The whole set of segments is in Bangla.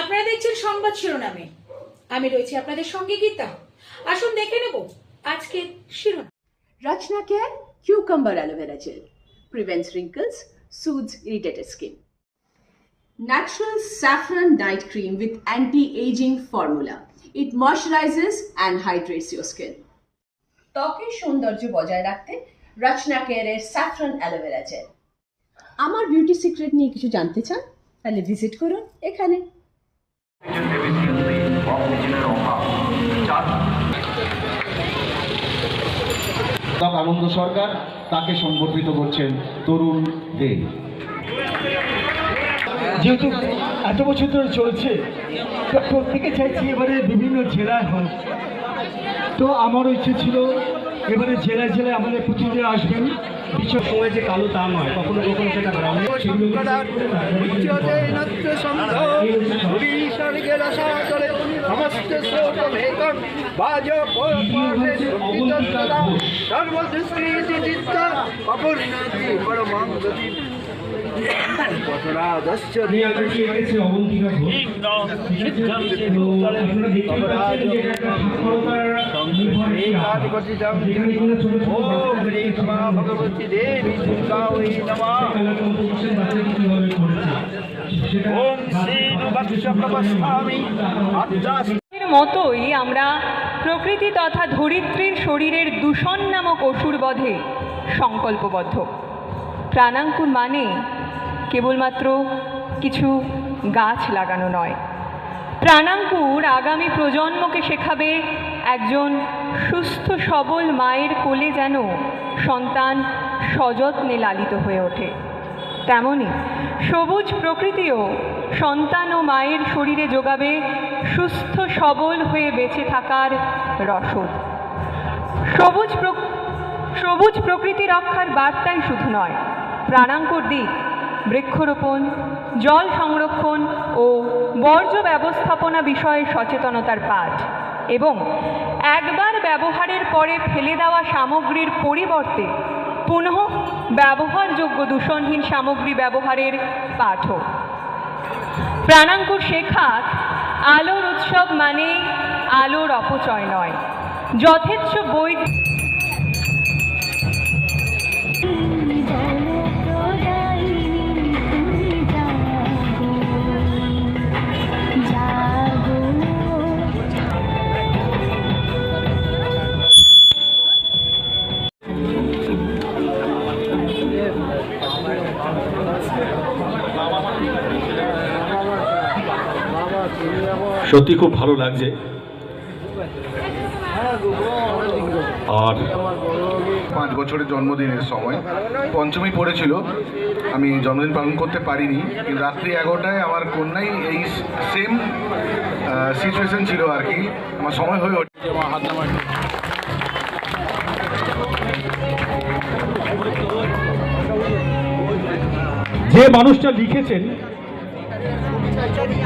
আপনারা দেখছেন সংবাদ শিরোনামে। আমি রয়েছি আপনাদের সঙ্গে গীতা। আসুন দেখে নেব আজকে শিরোনাম। Rachna care cucumber aloe vera gel prevents wrinkles shoes irritated skin natural saffron night cream with anti aging formula it moisturizes and hydrates your skin ত্বকের সৌন্দর্য বজায় রাখতে রচনা কেয়ারের স্যাফরন অ্যালোভেরা জেল আমার বিউটি সিক্রেট নিয়ে কিছু জানতে চান, তাহলে ভিজিট করুন এখানে। আনন্দ সরকার তাকে সম্বর্ধিত করছেন তরুণ দে। যেহেতু এত বছর ধরে চলছে, তো প্রত্যেকে চাইছি এবারে বিভিন্ন জেলায় হোক তো আমারও ইচ্ছে ছিল, এবারে জেলায় জেলায় আমাদের প্রতিনিধি আসবেন। বিশ্ব সময় যে কালো তা নয় কখনো কখনো সেটা গ্রামে নিয়ে আগে এসেছে অবন্তিকা ঘোষ ঠিক আছে? তো আপনারা দেখতে পাচ্ছেন যে এটা একটা সাক্ষরতার মতোই আমরা প্রকৃতি তথা ধরিত্রীর শরীরের দূষণ নামক অসুর বধে সংকল্পবদ্ধ। প্রাণাঙ্কুর মানে কেবলমাত্র কিছু গাছ লাগানো নয়। প্রাণাঙ্কুর আগামী প্রজন্মকে শেখাবে একজন সুস্থ, সবল মায়ের কোলে যেন সন্তান সযত্নে লালিত হয়ে ওঠে। তেমনি সবুজ প্রকৃতিও সন্তান ও মায়ের শরীরে যোগাবে, সুস্থ সবল হয়ে বেঁচে থাকার রসদ। সবুজ সবুজ প্রকৃতি রক্ষার বার্তাই শুধু নয়, প্রাণাঙ্কর দিক, বৃক্ষরোপণ, জল সংরক্ষণ ও বর্জ্য ব্যবস্থাপনা বিষয়ে সচেতনতার পাঠ এবং একবার ব্যবহারের পরে ফেলে দেওয়া সামগ্রীর পরিবর্তে পুনঃ ব্যবহারযোগ্য দূষণহীন সামগ্রী ব্যবহারের পাঠক। প্রাণাঙ্কুর শেখাক আলোর উৎসব মানে আলোর অপচয় নয়। যথেচ্ছ বৈ সত্যি খুব ভালো লাগছে। আর পাঁচ বছরের জন্মদিনের সময়। পঞ্চমী পড়েছিল। আমি জন্মদিন পালন করতে পারিনি কিন্তু রাত্রি এগারোটায় আমার কন্যাই এই সেম সিচুয়েশন ছিল আর কি। আমার সময় হয়ে ওঠে। যে মানুষটা লিখেছেন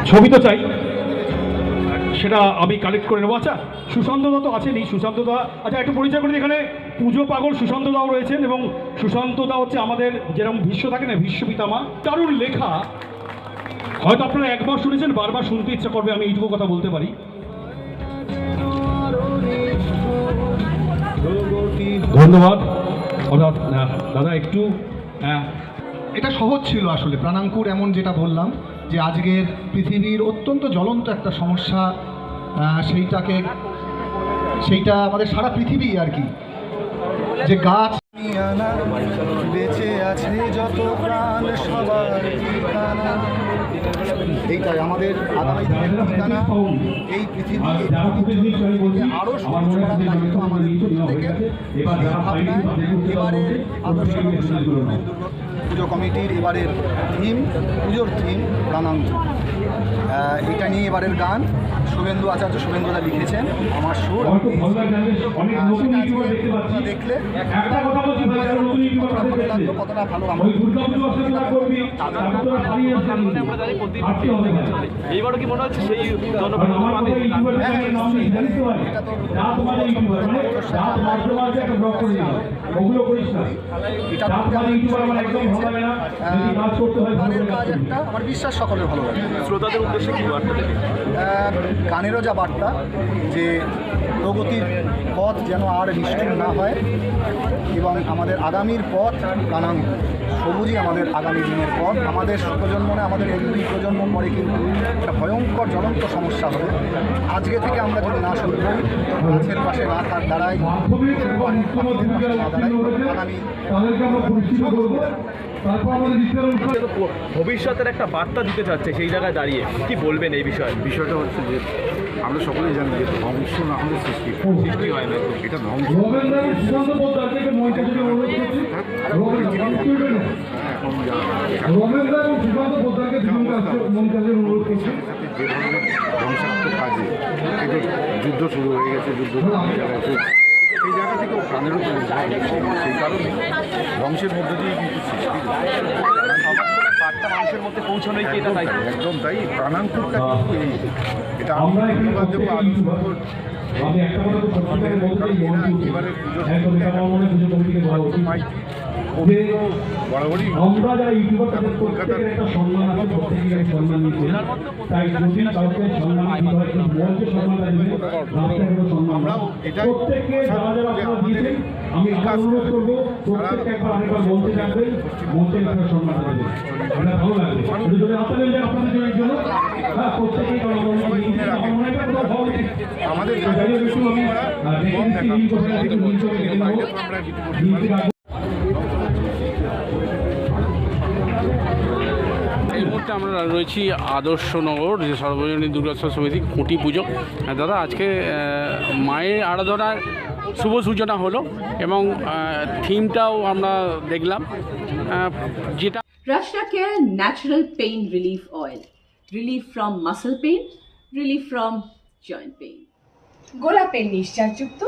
ছবি তো চাই। সেটা আমি কালেক্ট করে নেব। আচ্ছা সুশান্ত দা তো আছেনই, সুশান্ত দা। আচ্ছা একটু পরিচয় করে এখানে। পুজো পাগল সুশান্ত দাও রয়েছেন এবং সুশান্ত দা হচ্ছে আমাদের যেরকম ভীষ্ম থাকে না, ভীষ্ম পিতামা। কারুর লেখা, হয়তো আপনারা একবার শুনেছেন, বারবার শুনতে ইচ্ছা করবে, আমি এইটুকু কথা বলতে পারি। ধন্যবাদ। অর্থাৎ দাদা, একটু এটা সহজ ছিল আসলে, প্রাণাঙ্কুর এমন যেটা বললাম, যে আজকের পৃথিবীর অত্যন্ত জ্বলন্ত একটা সমস্যা সেইটাকে সেইটা আমাদের সারা পৃথিবী আর কি। যে গাছ বেঁচে আছে যত প্রাণ সবার এইটাই আমাদের আগামী ঠিকানা। এই পৃথিবী আর যারা ফুটেজ নিচ্ছে আমি বলছি আরও আমার মনে হচ্ছে সচেতনতা যে আমাদের এবার আদর্শ। পুজো কমিটির এবারের থিম পুজোর থিম প্রাণাঙ্গ এটা নিয়ে এবারের গান শুভেন্দু আচার্য শুভেন্দুদা লিখেছেন আমার সুর। দেখলে। একটা কথা বলছি ভাই? ইউটিউবার তাদের কতটা ভালো ওই দুর্গা পুজো আসলে তোরা করবি তারপর তোরা পালিয়ে আসবি এইবারও কি মনে হচ্ছে সেই কারণ কথা নেই জানিস তো ভাই? যা তোমাদের ইউটিউবার মানে যা মাঝে মাঝে একটা ব্লগ করে দিল ওগুলো করিস না। করতে মানে ইউটিউবার আমার একদম ভালো লাগে না। যদি কাজ করতে হয় ভালো গানের কাজ কাজ একটা আমার বিশ্বাস সকলের ভালো লাগে। শ্রোতাদের উদ্দেশ্যে কি বার্তা দেবে? গানেরও যা বার্তা যে প্রগতির পথ যেন আর নিষ্ঠুর না হয় এবং আমাদের আগামীর পথ নানান সবুজই আমাদের আগামী দিনের পথ। আমাদের প্রজন্ম আমাদের এক দুই প্রজন্ম পরে কিন্তু একটা ভয়ঙ্কর জ্বলন্ত সমস্যা হবে। আজকে থেকে আমরা যদি না শুরু করি গাছের পাশে না দাঁড়াই পাশে না দাঁড়াই আগামী ভবিষ্যতের একটা বার্তা দিতে চাচ্ছে সেই জায়গায় দাঁড়িয়ে। কি বলবেন এই বিষয়ে? বিষয়টা হচ্ছে যে আমরা সকলেই জানি যে ধ্বংস না হলে সৃষ্টি সৃষ্টি হয় না। এটা ধ্বংস। যা ধরনের ধ্বংসাত্মক কাজে যুদ্ধ শুরু হয়ে গেছে যুদ্ধ চলছে। এই জায়গা থেকেও প্রাণের উপর সেই কারণে ধ্বংসের মধ্যে দিয়ে কিন্তু সৃষ্টি বার্তা মানুষের মধ্যে পৌঁছানোই কি এটা তাই একদম তাই। প্রাণাঙ্কুরটা কিন্তু এই এটা আমি ধন্যবাদ দেবো আলোচনা বলতে এটা আমার মনে হয় পুজো কমিটিকে বলা উচিত। যে বরাবরই আমরা যারা ইউটিউবার তাদের প্রত্যেকের একটা সম্মান আছে প্রত্যেকের সম্মান নিচ্ছে তাই যদি কাউকে সম্মান দিতে হয় এই মঞ্চে সম্মানটা দিলে সম্মান না প্রত্যেককে যারা যারা আপনারা দিয়েছেন আমি অনুরোধ করব প্রত্যেককে একবার আরেকবার যাবেন মঞ্চে একটা সম্মান দেবেন। ভালো লাগবে। যে আপনাদের জন্য জন্য হ্যাঁ প্রত্যেকেই আমাদের। এই মুহূর্তে আমরা রয়েছি আদর্শনগর যে সর্বজনীন দুর্গোৎসব সমিতি খুঁটি পুজো। দাদা আজকে মায়ের আরাধনার শুভ সূচনা হলো এবং থিমটাও আমরা দেখলাম। যেটা Rashna Care Natural Pain Relief Oil. Relief from muscle pain, relief from joint pain. গোলাপের নিশ্চারযুক্ত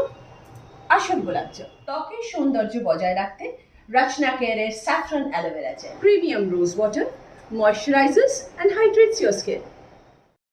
আসল গোলাপ জল ত্বকের সৌন্দর্য বজায় রাখতে রচনা কেয়ারের saffron aloe vera gel premium rose water moisturizers and hydrates your skin